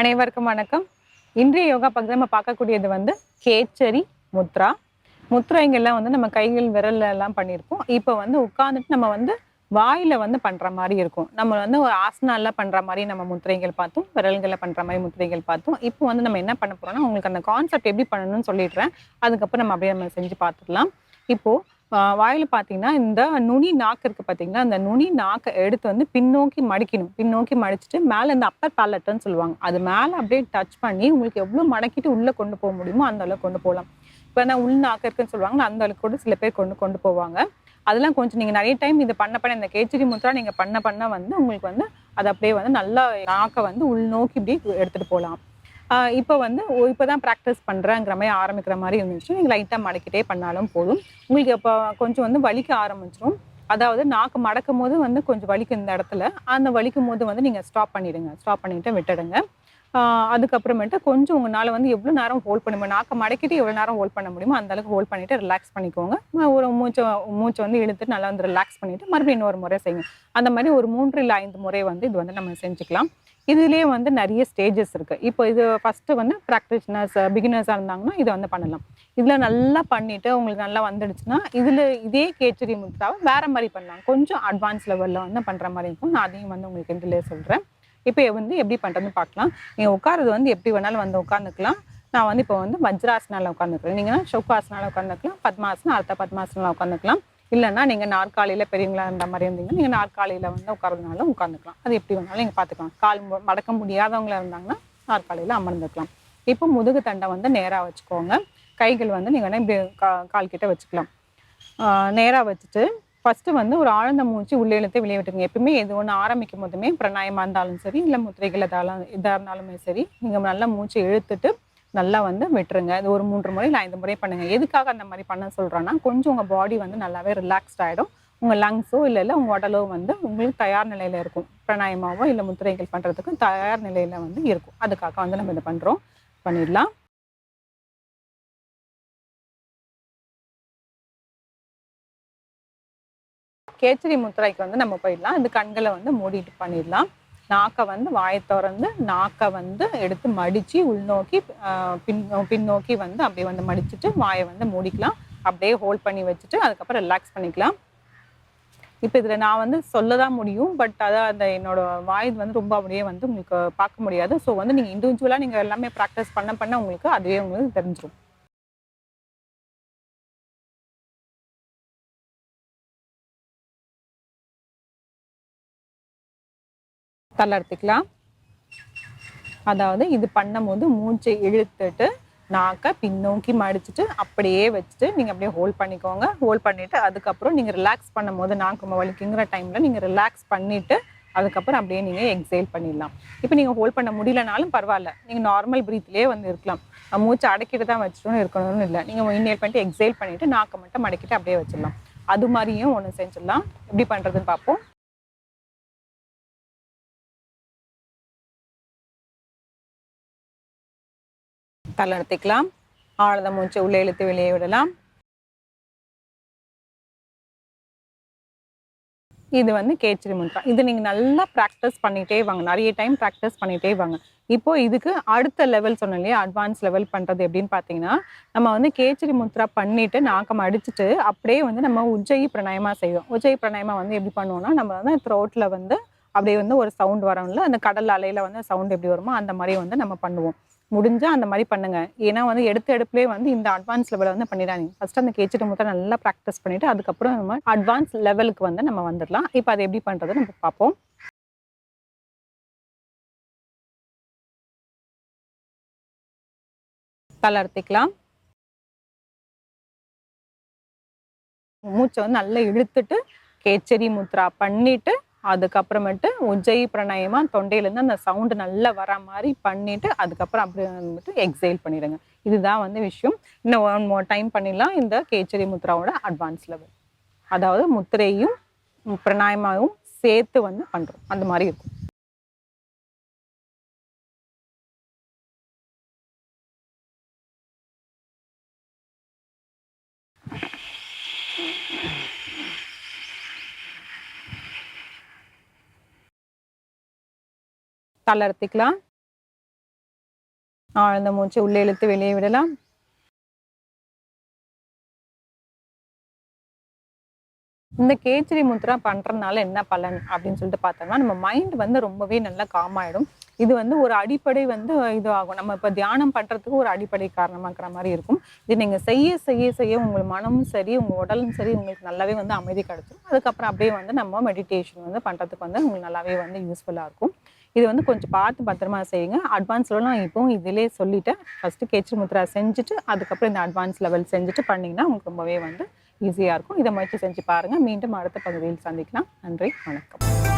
அனைவருக்கும் வணக்கம். இன்றைய யோகா பகுதியில் நம்ம பார்க்கக்கூடியது வந்து கேச்சரி முத்ரா. முத்ரைங்கெல்லாம் வந்து நம்ம கைகள் விரல்ல எல்லாம் பண்ணியிருக்கோம். இப்போ வந்து உட்காந்துட்டு நம்ம வந்து வாயில வந்து பண்ற மாதிரி இருக்கும். நம்ம வந்து ஒரு ஆசனால பண்ற மாதிரி நம்ம முத்திரைகள் பார்த்தோம். விரல்களில் பண்ற மாதிரி முத்திரைகள் பார்த்தோம். இப்போ வந்து நம்ம என்ன பண்ண போறோம்னா உங்களுக்கு அந்த கான்செப்ட் எப்படி பண்ணணும்னு சொல்லிடுறேன். அதுக்கப்புறம் நம்ம அப்படியே நம்ம செஞ்சு பார்த்துக்கலாம் இப்போ வாயில் பார்த்தீங்கன்னா இந்த நுனி நாக்கு இருக்குது பார்த்தீங்களா அந்த நுனி நாக்கை எடுத்து வந்து பின்னோக்கி மடிக்கணும். பின்னோக்கி மடிச்சிட்டு மேலே இந்த அப்பர் பேலட்னு சொல்லுவாங்க. அது மேலே அப்படியே டச் பண்ணி உங்களுக்கு எவ்வளோ மடக்கிட்டு உள்ளே கொண்டு போக முடியுமோ அந்த அளவுக்கு கொண்டு போகலாம். இப்போ நான் உள் நாக்கு இருக்குன்னு சொல்லுவாங்க அந்த அளவுக்கு கூட சில பேர் கொண்டு கொண்டு போவாங்க. அதெல்லாம் கொஞ்சம் நீங்கள் நிறைய டைம் இதை பண்ண பண்ண இந்த கேச்சரி முத்ரா நீங்கள் பண்ண பண்ண வந்து உங்களுக்கு வந்து அது அப்படியே வந்து நல்லா நாக்கை வந்து உள்நோக்கி இப்படி எடுத்துகிட்டு போகலாம். இப்போ வந்து ஓ, இப்பதான் ப்ராக்டிஸ் பண்ணுறேங்கிற மாதிரி ஆரம்பிக்கிற மாதிரி இருந்துச்சு நீங்கள் லைட்டாக மடக்கிட்டே பண்ணாலும் போதும். உங்களுக்கு இப்போ கொஞ்சம் வந்து வலிக்க ஆரம்பிச்சிடும் அதாவது நாக்கு மடக்கும் போது வந்து கொஞ்சம் வலிக்கும் இந்த இடத்துல. அந்த வலிக்கும் போது வந்து நீங்கள் ஸ்டாப் பண்ணிடுங்க. ஸ்டாப் பண்ணிட்டு விட்டுடுங்க. அதுக்கப்புறமேட்டு கொஞ்சம் உங்களால் வந்து எவ்வளோ நேரம் ஹோல்ட் பண்ண முடியும்? நாக்கை மடக்கிட்டு எவ்வளோ நேரம் ஹோல்ட் பண்ண முடியுமோ அந்த அளவுக்கு ஹோல்ட் பண்ணிட்டு ரிலாக்ஸ் பண்ணிக்கோங்க. ஒரு மூச்சை மூச்சை வந்து இழுத்துட்டு நல்லா வந்து ரிலாக்ஸ் பண்ணிவிட்டு மறுபடியும் இன்னொரு முறை செய்யுங்க. அந்த மாதிரி ஒரு மூன்று இல்லை ஐந்து முறை வந்து இது வந்து நம்ம செஞ்சுக்கலாம். இதுலேயே வந்து நிறைய ஸ்டேஜஸ் இருக்குது இப்போ இது ஃபஸ்ட்டு வந்து ப்ராக்டிஷனர்ஸ் பிகினர்ஸாக இருந்தாங்கன்னா இதை வந்து பண்ணலாம். இதில் நல்லா பண்ணிவிட்டு உங்களுக்கு நல்லா வந்துடுச்சுன்னா இதில் இதே கேச்சரி முத்தாவை வேறு மாதிரி பண்ணலாம். கொஞ்சம் அட்வான்ஸ் லெவலில் வந்து பண்ணுற மாதிரி இருக்கும். நான் அதையும் வந்து உங்களுக்கு இதிலே சொல்கிறேன் இப்போ வந்து எப்படி பண்ணுறதுன்னு பார்க்கலாம் நீங்கள் உட்காரது வந்து எப்படி வேணாலும் வந்து உட்காந்துக்கலாம் நான் வந்து இப்போ வந்து வஜ்ராசனால உட்காந்துக்கிறேன் நீங்கள் ஷோகாசனால உட்காந்துக்கலாம் பத்மாசனம் அர்த்த பத்மாசனால உட்காந்துக்கலாம் இல்லைன்னா நீங்கள் நாற்காலியில் பெரியவங்களா இருந்த மாதிரி இருந்தீங்கன்னா நீங்கள் நாற்காலியில் வந்து உட்காரதுனால உட்காந்துக்கலாம் அது எப்படி வேணாலும் நீங்கள் பார்த்துக்கலாம் கால் மு- மடக்க முடியாதவங்களா இருந்தாங்கன்னா நாற்காலியில் அமர்ந்துக்கலாம். இப்போ முதுகு தண்டை வந்து நேராக வச்சுக்கோங்க. கைகள் வந்து நீங்கள் வேணால் இப்படி கா கால் கிட்ட வச்சுக்கலாம். நேராக வச்சுட்டு ஃபஸ்ட்டு வந்து ஒரு ஆழ்ந்த மூச்சு உள்ளே இழுத்து வெளியே விட்டுருங்க எப்பவுமே எது ஒன்று ஆரம்பிக்கும் போதுமே பிராணாயமாக இருந்தாலும் சரி இல்லை முத்திரைகள் எதாலும் இதாக இருந்தாலுமே சரி நீங்கள் நல்லா மூச்சு இழுத்துட்டு நல்லா வந்து விட்டுருங்க. இது ஒரு மூன்று முறை இல்லை ஐந்து முறை பண்ணுங்கள் எதுக்காக அந்த மாதிரி பண்ண சொல்கிறேன்னா கொஞ்சம் உங்கள் பாடி வந்து நல்லாவே ரிலாக்ஸ்ட் ஆகிடும் உங்கள் லங்ஸோ இல்லை இல்லை உங்கள் உடலோ வந்து உங்களுக்கு தயார் நிலையில் இருக்கும். பிராணாயமாவோ இல்லை முத்திரைகள் பண்ணுறதுக்கும் தயார் நிலையில் வந்து இருக்கும். அதுக்காக வந்து நம்ம இதை பண்ணுறோம் பண்ணிடலாம். கேச்சரி முத்திரைக்கு வந்து நம்ம போயிடலாம். இந்த கண்களை வந்து மூடிட்டு பண்ணிடலாம். நாக்கை வந்து வாயை திறந்து நாக்கை வந்து எடுத்து மடித்து உள்நோக்கி பின் பின்னோக்கி வந்து அப்படியே வந்து மடிச்சுட்டு வாயை வந்து மூடிக்கலாம். அப்படியே ஹோல்ட் பண்ணி வச்சுட்டு அதுக்கப்புறம் ரிலாக்ஸ் பண்ணிக்கலாம். இப்போ இதில் நான் வந்து சொல்ல தான் முடியும். பட் அதான் அந்த என்னோட வாய் வந்து ரொம்ப அப்படியே வந்து உங்களுக்கு பார்க்க முடியாது. ஸோ வந்து நீங்கள் இண்டிவிஜுவலாக நீங்கள் எல்லாமே ப்ராக்டிஸ் பண்ண பண்ண உங்களுக்கு அதுவே உங்களுக்கு தெரிஞ்சிடும் தளர்த்திக்கலாம் அதாவது இது பண்ணும்போது மூச்சை இழுத்துட்டு நாக்கை பின்னோக்கி மடிச்சிட்டு அப்படியே வச்சுட்டு நீங்கள் அப்படியே ஹோல்ட் பண்ணிக்கோங்க. ஹோல்ட் பண்ணிவிட்டு அதுக்கப்புறம் நீங்கள் ரிலாக்ஸ் பண்ணும்போது நாக்கு வலிக்குங்கிற டைமில் நீங்கள் ரிலாக்ஸ் பண்ணிவிட்டு அதுக்கப்புறம் அப்படியே நீங்கள் எக்ஸைல் பண்ணிடலாம். இப்போ நீங்கள் ஹோல்ட் பண்ண முடியலனாலும் பரவாயில்ல. நீங்கள் நார்மல் ப்ரீத்லேயே வந்து இருக்கலாம். மூச்சு மூச்சை அடக்கிட்டு தான் வச்சுட்டு இருக்கணும்னு இல்லை. நீங்கள் இன்ஹேல் பண்ணிட்டு எக்ஸைல் பண்ணிவிட்டு நாக்கை மட்டும் மடக்கிட்டு அப்படியே வச்சிடலாம். அது மாதிரியும் ஒன்று செஞ்சிடலாம். எப்படி பண்ணுறதுன்னு பார்ப்போம். தளர்த்திக்கலாம். ஆழ்ந்த மூச்சை உள்ளே இழுத்து வெளியே விடலாம். இது வந்து கேச்சரி முத்ரா இது நீங்கள் நல்லா ப்ராக்டிஸ் பண்ணிகிட்டே வாங்க. நிறைய டைம் ப்ராக்டிஸ் பண்ணிகிட்டே வாங்க. இப்போ இதுக்கு அடுத்த லெவல் சொன்னேன் இல்லையா? அட்வான்ஸ் லெவல் பண்ணுறது எப்படின்னு பார்த்தீங்கன்னா நம்ம வந்து கேச்சரி முத்ரா பண்ணிவிட்டு நாக்கம் அடிச்சுட்டு அப்படியே வந்து நம்ம உஜ்ஜயி பிரணயமா செய்வோம். உஜ்ஜயி பிரணயமா வந்து எப்படி பண்ணுவோம்னா நம்ம வந்து த்ரோட்டில் வந்து அப்படியே வந்து ஒரு சவுண்ட் வரும்ல அந்த கடல் அலையில் வந்து சவுண்ட் எப்படி வருமோ அந்த மாதிரி வந்து நம்ம பண்ணுவோம். முடிஞ்சால் அந்த மாதிரி பண்ணுங்க. ஏன்னா வந்து எடுத்த எடுப்புலேயே வந்து இந்த அட்வான்ஸ் லெவலில் வந்து பண்ணிடாதீங்க. ஃபர்ஸ்ட் அந்த கேச்சிட்டு மூத்தம் நல்லா ப்ராக்டிஸ் பண்ணிட்டு அதுக்கப்புறம் நம்ம அட்வான்ஸ் லெவலுக்கு வந்து நம்ம வந்துடலாம். இப்போ அதை எப்படி பண்ணுறது நம்ம பார்ப்போம். தளர்த்திக்கலாம் மூச்சை வந்து நல்லா இழுத்துட்டு கேச்சரி முத்ரா பண்ணிட்டு அதுக்கப்புறமேட்டு உஜ்ஜயி பிரணயமா தொண்டையிலேருந்து அந்த சவுண்டு நல்லா வர மாதிரி பண்ணிட்டு அதுக்கப்புறம் அப்படியே வந்துட்டு எக்ஸைல் பண்ணிடுங்க. இதுதான் வந்து விஷயம். இன்னும் ஒன் மோர் டைம் பண்ணிடலாம். இந்த கேச்சரி முத்ராவோட அட்வான்ஸ் லெவல் அதாவது முத்திரையும் பிரணாயமாவும் சேர்த்து வந்து பண்ணுறோம் அந்த மாதிரி இருக்கும். தளர்த்திக்கலாம் ஆழ்ந்த மூச்சு உள்ளே இழுத்து வெளியே விடலாம். இந்த கேச்சரி முத்ரா பண்றதுனால என்ன பலன் அப்படின்னு சொல்லிட்டு பார்த்தோம்னா நம்ம மைண்ட் வந்து ரொம்பவே நல்லா காம் ஆயிடும். இது வந்து ஒரு அடிப்படை வந்து இது ஆகும் நம்ம இப்போ தியானம் பண்றதுக்கு ஒரு அடிப்படை காரணமாக்குற மாதிரி இருக்கும். இது நீங்க செய்ய செய்ய செய்ய உங்கள் மனமும் சரி உங்க உடலும் சரி உங்களுக்கு நல்லாவே வந்து அமைதி கிடைச்சிடும். அதுக்கப்புறம் அப்படியே வந்து நம்ம மெடிடேஷன் வந்து பண்றதுக்கு வந்து உங்களுக்கு நல்லாவே வந்து யூஸ்ஃபுல்லா இருக்கும். இது வந்து கொஞ்சம் பார்த்து பத்திரமா செய்யுங்க. அட்வான்ஸ் நான் இப்போவும் இதிலே சொல்லிட்டேன். ஃபர்ஸ்ட் கேச்சு முத்ரா செஞ்சுட்டு அதுக்கப்புறம் இந்த அட்வான்ஸ் லெவல் செஞ்சுட்டு பண்ணீங்கன்னா உங்களுக்கு ரொம்பவே வந்து ஈஸியாக இருக்கும். இதை முயற்சி செஞ்சு பாருங்கள் மீண்டும் அடுத்த பகுதியில் சந்திக்கலாம். நன்றி. வணக்கம்.